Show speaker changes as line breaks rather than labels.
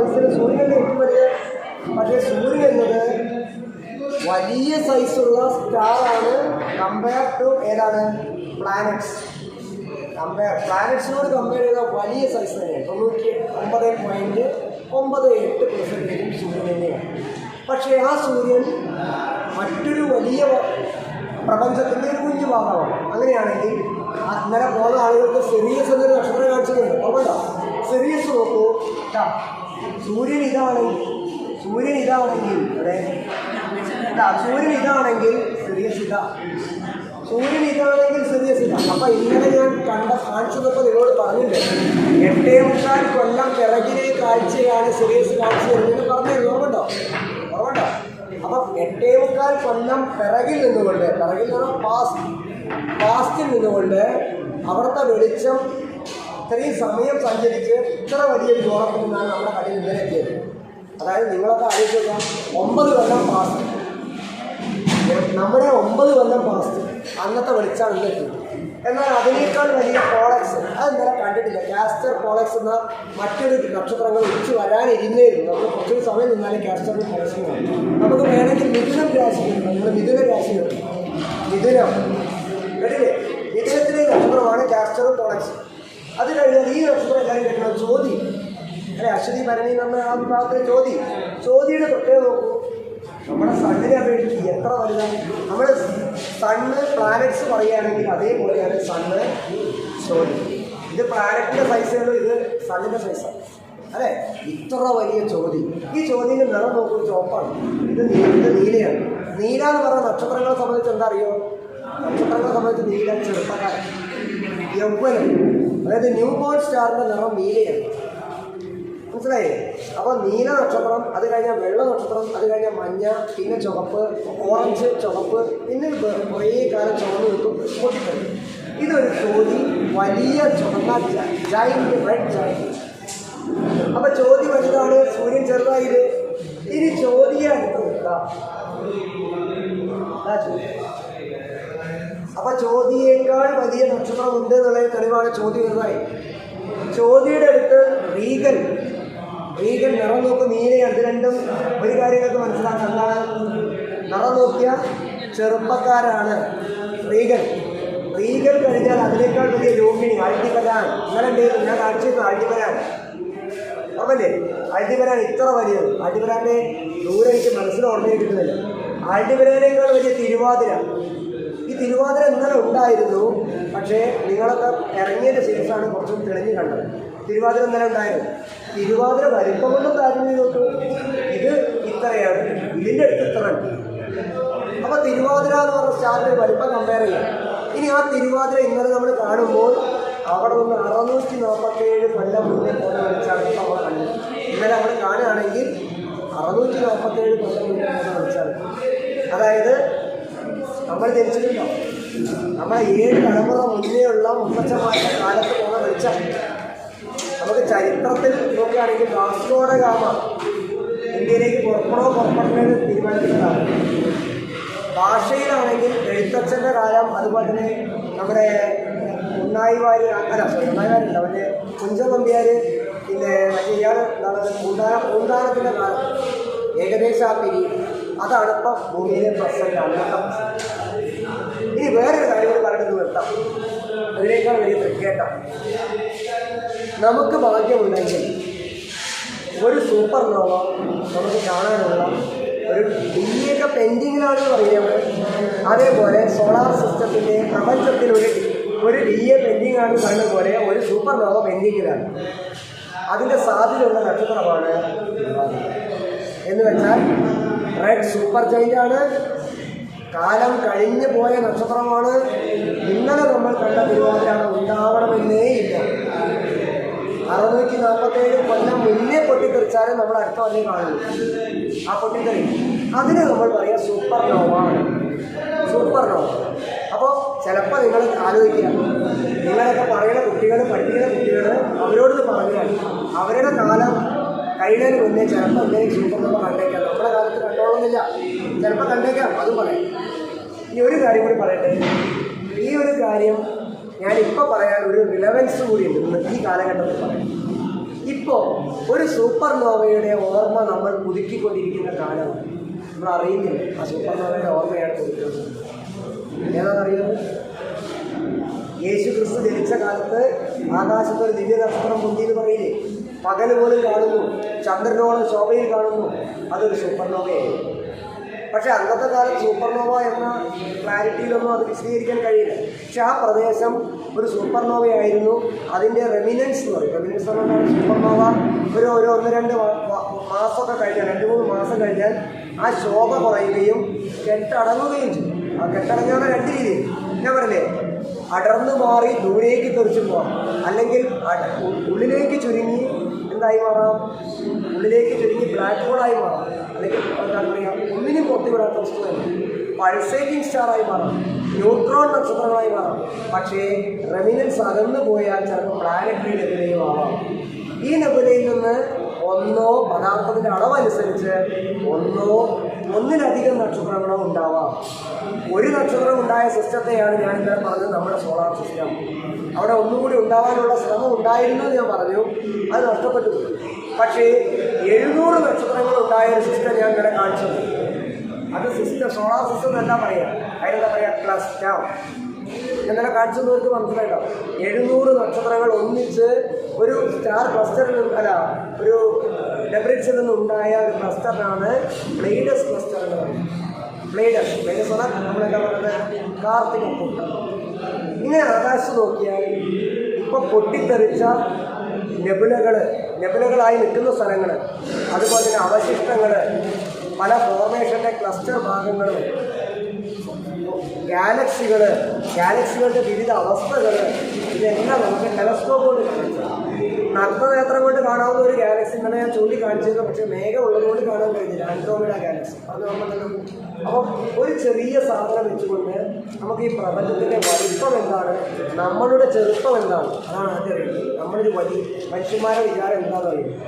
സൈസിൽ സൂര്യന്റെ ഏറ്റവും വലിയ പക്ഷേ സൂര്യൻ എന്നത് വലിയ സൈസുള്ള സ്റ്റാറാണ് കമ്പയർ ടു ഏതാണ്? പ്ലാനറ്റ്സ് കമ്പയർ പ്ലാനറ്റ്സിനോട് കമ്പയർ ചെയ്താൽ വലിയ സൈസ് തന്നെയാണ് തൊണ്ണൂറ്റി ഒമ്പത് പോയിന്റ് ഒമ്പത് എട്ട് പെർസെന്റേജും സൂര്യൻ തന്നെയാണ്. പക്ഷേ ആ സൂര്യൻ മറ്റൊരു വലിയ പ്രപഞ്ചത്തിന്റെ ഒരു കുഞ്ഞു ഭാഗമാണ്. അങ്ങനെയാണെങ്കിൽ അന്നേരം പോകുന്ന ആളുകൾക്ക് സെറിയസ് എന്നൊരു നക്ഷത്രം കാണിച്ചിട്ടുണ്ട്. ഓർമ്മ സെറിയസ് നോക്കൂ. സൂര്യൻ ഇതാണെങ്കിൽ സൂര്യൻ ഇതാണെങ്കിൽ ഇവിടെ. ഇതാ സൂര്യൻ ഇതാണെങ്കിൽ ചെറിയ ഇതാ സൂര്യൻ ഇതാണെങ്കിൽ ചെറിയ ഇല്ല അപ്പൊ ഇന്നലെ ഞാൻ കണ്ട കാണിച്ചതപ്പോൾ നിങ്ങളോട് പറഞ്ഞില്ലേ? എട്ടേ മുക്കാൽ കൊല്ലം പിറകിലെ കാഴ്ചയാണ് സിറിയസ് കാഴ്ച എന്ന് പറഞ്ഞു ഓർമ്മണ്ടോ ഓർമ്മണ്ടോ അപ്പൊ എട്ടേ മുക്കാൽ കൊല്ലം പിറകിൽ നിന്നുകൊണ്ട് പിറകിൽ നിന്ന് പാസ്റ്റ് പാസ്റ്റിൽ നിന്നുകൊണ്ട് അവിടുത്തെ വെളിച്ചം ഇത്രയും സമയം സഞ്ചരിച്ച് ഇത്ര വലിയൊരു ദൂരത്തിൽ നിന്നാണ് നമ്മുടെ കടയിൽ ഇന്നലെ എത്തിയത്. അതായത് നിങ്ങളൊക്കെ ആലോചിച്ചു ഒമ്പത് കൊല്ലം പാസ്റ്റ് നമ്മുടെ ഒമ്പത് കൊല്ലം പാസ്റ്റ് അന്നത്തെ വെളിച്ചാണ് ഇന്നെത്തുന്നത് എന്നാൽ അതിനേക്കാൾ വലിയ പോളക്സ് അത് ഇന്നലെ കണ്ടിട്ടില്ല. കാസ്റ്റർ പോളക്സ് എന്ന മറ്റൊരു നക്ഷത്രങ്ങൾ ഉച്ചു വരാനിരുന്നേരുന്നു നമ്മൾ കുറച്ചൊരു സമയം നിന്നാലും കാസ്റ്ററിന് പോളക്സ് നമുക്ക് വേണമെങ്കിൽ മിഥുനം രാശി നമ്മൾ മിഥുന രാശി മിഥുനം. കേട്ടില്ലേ? മിഥുനത്തിലെ നക്ഷത്രമാണ് കാസ്റ്ററും പോളക്സ് അത് കഴിഞ്ഞാൽ ഈ നക്ഷത്രം കാര്യം കിട്ടുന്നത് ചോതി അല്ലെ അശ്വതി ഭരണി നമ്മൾ ആ വിഭാഗത്തിലെ ചോതി ചോതിയുടെ പ്രത്യേകത നോക്കൂ. നമ്മുടെ സണ്ണിനെ അപേക്ഷിച്ച് എത്ര വലുതാണ് നമ്മൾ സണ്ണ് പ്ലാനറ്റ്സ് പറയുകയാണെങ്കിൽ അതേപോലെയാണ് സണ്ണ് ചോതി ഇത് പ്ലാനറ്റിന്റെ സൈസുകളും ഇത് സണ്ണിന്റെ സൈസാണ് അല്ലെ ഇത്ര വലിയ ചോദ്യം ഈ ചോദ്യന്റെ നിറം നോക്കൂ ചോപ്പാണ് ഇത് ഇത് നീലയാണ്. നീല എന്ന് പറഞ്ഞ നക്ഷത്രങ്ങളെ സംബന്ധിച്ച് എന്താ അറിയോ? നക്ഷത്രങ്ങളെ സംബന്ധിച്ച് നീല ചെറുപ്പക്കാരൻ. യൗവനം അതായത് ന്യൂ ബോൺ സ്റ്റാറിന്റെ നിറം നീലയാണ് മനസ്സിലായില്ലേ അപ്പോൾ നീല നക്ഷത്രം അത് കഴിഞ്ഞാൽ വെള്ള നക്ഷത്രം അത് കഴിഞ്ഞാൽ മഞ്ഞ പിന്നെ ചുവപ്പ് ഓറഞ്ച് ചുവപ്പ് പിന്നെ കുറേ കാലം ചുവന്ന് നിൽക്കും പൊട്ടിക്കളി ഇതൊരു ചോതി വലിയ ചുവന്ന അപ്പോൾ ചോതി വലുതാണ് സൂര്യൻ ചെറുതായത് ഇനി ചോതിയെ അടുത്ത് നിൽക്കാം അപ്പൊ ചോദ്യയേക്കാൾ വലിയ നക്ഷത്രം ഉണ്ട് എന്നുള്ള തെളിവാണ് ചോദ്യം ചെറുതായി ചോദ്യയുടെ അടുത്ത് റീഗൽ റീഗൽ നിറം നോക്ക് നീലയാണ് ഇത് രണ്ടും ഒരു കാര്യങ്ങൾക്ക് മനസ്സിലാക്കാം. എന്താണ്? നിറം നോക്കിയ ചെറുപ്പക്കാരാണ് റീഗൽ റീഗൽ കഴിഞ്ഞാൽ അതിനേക്കാൾ വലിയ രോഗിണി അൾട്ടിപരാൻ ഇന്നലെ ഉണ്ടായിരുന്നു ഞാൻ കാണിച്ചിരുന്നു അൾട്ടിപരാൻ ഓർമ്മല്ലേ അൾട്ടിപരാൻ ഇത്ര വലിയത്. അൾട്ടിപരാന്റെ ദൂരെ എനിക്ക് മനസ്സിൽ ഓർമ്മയിൽ കിട്ടുന്നില്ല. അൾട്ടിപരാനേക്കാൾ വലിയ തിരുവാതിര. തിരുവാതിര ഇന്നലെ ഉണ്ടായിരുന്നു. പക്ഷേ നിങ്ങളൊക്കെ ഇറങ്ങിയൊരു ശേഷമാണ് കുറച്ചും തെളിഞ്ഞു കണ്ടത്. തിരുവാതിര ഇന്നലെ ഉണ്ടായിരുന്നു. തിരുവാതിര വലിപ്പം കൊണ്ടും കാര്യം നോക്കൂ. ഇത് ഇത്രയാണ്. ഇതിന്റെ അടുത്ത് ഇത്ര അപ്പൊ അപ്പോൾ തിരുവാതിര എന്ന് പറഞ്ഞ സ്റ്റാറിന്റെ വലിപ്പം കമ്പയർ ചെയ്യാം. ഇനി ആ തിരുവാതിര ഇന്നലെ നമ്മൾ കാണുമ്പോൾ അവിടെ നിന്ന് അറുന്നൂറ്റി നാൽപ്പത്തേഴ് കൊല്ലം മുന്നേ പോലെ വിളിച്ചാണ് ഇപ്പോൾ കണ്ടത്. ഇന്നലെ നമ്മൾ കാണുകയാണെങ്കിൽ അറുന്നൂറ്റി നാൽപ്പത്തേഴ് കൊല്ലം മുന്നേ പോലെ വിളിച്ചാണ് അതായത് നമ്മൾ ധരിച്ചിട്ടുണ്ടോ നമ്മളെ ഏഴ് തലമുറ മുന്നേയുള്ള മുത്തച്ഛന്മാരുടെ കാലത്ത് പോകുന്ന വെളിച്ചം. നമുക്ക് ചരിത്രത്തിൽ നോക്കുകയാണെങ്കിൽ കാസർഗോഡ് ഗാമ ഇന്ത്യയിലേക്ക് പുറപ്പെടോ പുറപ്പെടുന്നത് തീരുമാനിക്കുന്നതാണ് ഭാഷയിലാണെങ്കിൽ എഴുത്തച്ഛന്റെ കാലം അതുപോലെ തന്നെ നമ്മുടെ ഉണ്ണായി വാരി അല്ല sorry, ഉണ്ണായി വാരില്ല അവന്റെ കുഞ്ചൻ നമ്പ്യാർ പിന്നെ മറ്റേ ഇയാൾ എന്താണ്? പൂന്താന പൂന്താനത്തിന്റെ കാലം. ഏകദേശം ആ പിരീഡ്. അതാണ് ഇപ്പം ഭൂമിയിലെ പ്രസന്റ് അന്നത്തെ പ്രസന്റ് ഇനി വേറൊരു കാര്യം കൂടി നിർത്താം. അതിനേക്കാൾ വലിയ തൃക്കേട്ടാണ് നമുക്ക് ഭാഗ്യമുണ്ടെങ്കിൽ ഒരു സൂപ്പർ നോവ നമുക്ക് കാണാനുള്ള ഒരു ഇന്ത്യയൊക്കെ പെൻഡിങ്ങിലാണ് പറയുന്നത് അതേപോലെ സോളാർ സിസ്റ്റത്തിന്റെ പ്രപഞ്ചത്തിൽ ഒരു ഒരു ഡി എ പെൻഡിങ് ആണ് പറയുന്നത് പോലെ ഒരു സൂപ്പർ നോവ പെൻഡിങ്ങിലാണ്. അതിന്റെ സാധ്യതയുള്ള നക്ഷത്രമാണ് എന്ന് വെച്ചാൽ റെഡ് സൂപ്പർ ജൈന്റ് ആണ് കാലം കഴിഞ്ഞു പോയ നക്ഷത്രമാണ് ഇന്നലെ നമ്മൾ കണ്ട തിരുവാതിരാണ് ഉണ്ടാവണമെന്നേ ഇല്ല അറുന്നൂറ്റി നാൽപ്പത്തേഴ് കൊല്ലം മുന്നേ പൊട്ടിത്തെറിച്ചാലും നമ്മൾ അടുത്ത വന്നേ കാണുന്നു ആ പൊട്ടിത്തെറി. അതിന് നമ്മൾ പറയാം സൂപ്പർ നോവ സൂപ്പർ നോവ അപ്പോൾ ചിലപ്പോൾ നിങ്ങൾ ആലോചിക്കുക. നിങ്ങളൊക്കെ പറയുന്ന കുട്ടികൾ പഠിപ്പിക്കുന്ന കുട്ടികൾ അവരോട് പറഞ്ഞാൽ അവരുടെ കാലം കഴിയുന്നതിന് മുന്നേ ചിലപ്പോൾ എന്തെങ്കിലും സൂപ്പർ നമ്മൾ കണ്ടേക്കാം. നമ്മുടെ കാലത്ത് കണ്ടോളുന്നില്ല. ചിലപ്പോൾ കണ്ടേക്കാം അതും പറയാം. ഇനി ഒരു കാര്യം കൂടി പറയട്ടെ. ഈ ഒരു കാര്യം ഞാൻ ഇപ്പോൾ പറയാൻ ഒരു റിലവൻസ് കൂടി ഉണ്ട്. ഈ കാലഘട്ടത്തിൽ പറയാം. ഇപ്പോൾ ഒരു സൂപ്പർ നോവയുടെ ഓർമ്മ നമ്മൾ പുതുക്കിക്കൊണ്ടിരിക്കുന്ന കാലം. നമ്മൾ അറിയുന്നില്ല? ആ സൂപ്പർ നോവയുടെ ഓർമ്മയാണ് പുതുക്കുന്നത്. ഏതാണെന്നറിയുന്നത് യേശു ക്രിസ്തു ജനിച്ച കാലത്ത് ആകാശത്ത് ഒരു ദിവ്യ നക്ഷത്രം പൊന്തിയെന്ന് പറയില്ലേ? പകൽ പോലും കാണുന്നു ചന്ദ്രനോളം ശോഭയിൽ കാണുന്നു. അതൊരു സൂപ്പർനോവയായിരുന്നു പക്ഷെ അന്നത്തെ കാലത്ത് സൂപ്പർനോവ എന്ന ക്ലാരിറ്റിയിലൊന്നും അത് വിശദീകരിക്കാൻ കഴിയില്ല. പക്ഷെ ആ പ്രദേശം ഒരു സൂപ്പർനോവയായിരുന്നു അതിന്റെ റെമിനൻസ് എന്ന് പറയും. റെമിനൻസ് എന്ന് പറഞ്ഞാൽ സൂപ്പർനോവ ഒരു ഒരു ഒന്ന് രണ്ട് മാസമൊക്കെ കഴിഞ്ഞാൽ രണ്ട് മൂന്ന് മാസം കഴിഞ്ഞാൽ ആ ശോഭ കുറയുകയും കെട്ടടങ്ങുകയും ചെയ്യും. ആ കെട്ടടങ്ങുന്ന രണ്ട് രീതിയിൽ ഞാൻ പറഞ്ഞില്ലേ അടർന്നു മാറി ദൂരേക്ക് തെറിച്ചു പോകാം അല്ലെങ്കിൽ ഉള്ളിലേക്ക് ചുരുങ്ങി എന്തായി മാറാം? ഉള്ളിലേക്ക് ചുരുങ്ങി ബ്ലാക്ക് ഹോളായി മാറാം. അല്ലെങ്കിൽ എന്താണ് പറയുക ഒന്നിനും വസ്തു വസ്തുവായി പൾസേറ്റിംഗ് സ്റ്റാറായി മാറാം. ന്യൂട്രോൺ നക്ഷത്രങ്ങളായി മാറാം. പക്ഷേ റെമിനൻസ് അകന്നു പോയാൽ ചിലപ്പോൾ പ്ലാനറ്ററി നെബുലയും ആവാം. ഈ നെബുലയിൽ നിന്ന് ഒന്നോ പദാർത്ഥത്തിന്റെ അളവനുസരിച്ച് ഒന്നോ ഒന്നിലധികം നക്ഷത്രങ്ങളോ ഉണ്ടാവാം. ഒരു നക്ഷത്രം ഉണ്ടായ സിസ്റ്റത്തെയാണ് ഞാൻ ഇന്നലെ പറഞ്ഞത് നമ്മുടെ സോളാർ സിസ്റ്റം. അവിടെ ഒന്നുകൂടി ഉണ്ടാവാനുള്ള ശ്രമം ഉണ്ടായിരുന്നു എന്ന് ഞാൻ പറഞ്ഞു. അത് നഷ്ടപ്പെട്ടു. പക്ഷേ എഴുന്നൂറ് നക്ഷത്രങ്ങൾ ഉണ്ടായ ഒരു സിസ്റ്റം ഞാൻ ഇവിടെ കാണിച്ചത് അത് സിസ്റ്റം സോളാർ സിസ്റ്റം എന്നല്ല പറയുക അതിനെന്താ പറയുക ക്ലസ്റ്റർ ഇന്നലെ കാണിച്ചവർക്ക് മനസ്സിലായിട്ടോ? എഴുന്നൂറ് നക്ഷത്രങ്ങൾ ഒന്നിച്ച് ഒരു സ്റ്റാർ ക്ലസ്റ്ററിൽ അല്ല ഒരു ഡെബ്രിക്സിൽ നിന്നുണ്ടായ ഒരു ക്ലസ്റ്ററിനാണ് പ്ലേഡസ് ക്ലസ്റ്റർ എന്ന് പറയുന്നത്. പ്ലേഡസ് പ്ലേഡസ് പറഞ്ഞാൽ നമ്മളെന്താ പറയുന്നത്? കാർത്തിക കൂട്ടം ഇങ്ങനെ ആകാശം നോക്കിയാൽ ഇപ്പൊ പൊട്ടിത്തെറിച്ച നെബുലകൾ നെബുലകളായി നിൽക്കുന്ന സ്ഥലങ്ങൾ അതുപോലെ തന്നെ അവശിഷ്ടങ്ങൾ പല ഫോർമേഷന്റെ ക്ലസ്റ്റർ ഭാഗങ്ങളും ഗാലക്സികൾ ഗാലക്സികളുടെ വിവിധ അവസ്ഥകൾ ഇതെല്ലാം നമുക്ക് ടെലസ്കോപ്പ് കൊണ്ട് കാണിച്ചു നഗ്നനേത്രം കൊണ്ട് കാണാവുന്ന ഒരു ഗാലക്സി എന്നാണ് ഞാൻ ചൂണ്ടിക്കാണിച്ചിരുന്നു പക്ഷേ മേഘ ഉള്ളതുകൊണ്ട് കാണാൻ കഴിഞ്ഞില്ല. Andromeda galaxy. അത് നമ്മൾ അപ്പം ഒരു ചെറിയ സാധനം വെച്ചുകൊണ്ട് നമുക്ക് ഈ പ്രപഞ്ചത്തിന്റെ വലിപ്പം എന്താണ്? നമ്മളുടെ ചെറുപ്പം എന്താണ്? അതാണ് ആദ്യം നമ്മളൊരു വലിയ മനുഷ്യന്മാരുടെ വിചാരം എന്താണെന്ന് അറിയുന്നത്